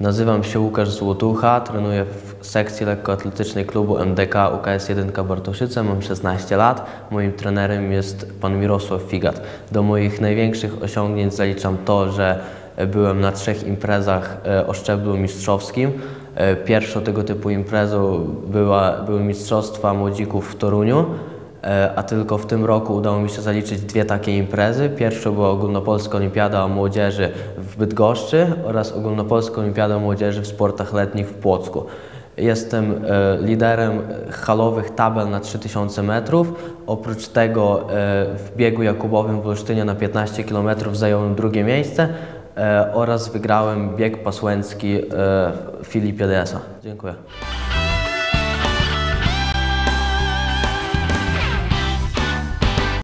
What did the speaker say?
Nazywam się Łukasz Złotucha, trenuję w sekcji lekkoatletycznej klubu MDK UKS 1 Bartoszyce, mam 16 lat. Moim trenerem jest pan Mirosław Figat. Do moich największych osiągnięć zaliczam to, że byłem na trzech imprezach e, o szczeblu mistrzowskim. E, Pierwszą tego typu imprezą była, były Mistrzostwa Młodzików w Toruniu. E, A tylko w tym roku udało mi się zaliczyć dwie takie imprezy. Pierwsza była Ogólnopolska Olimpiada Młodzieży w Bydgoszczy oraz Ogólnopolska Olimpiada Młodzieży w sportach letnich w Płocku. Jestem e, liderem halowych tabel na 3000 metrów. Oprócz tego e, w biegu jakubowym w Olsztynie na 15 km zająłem drugie miejsce oraz wygrałem bieg pasłęcki Filipie Desa. Dziękuję.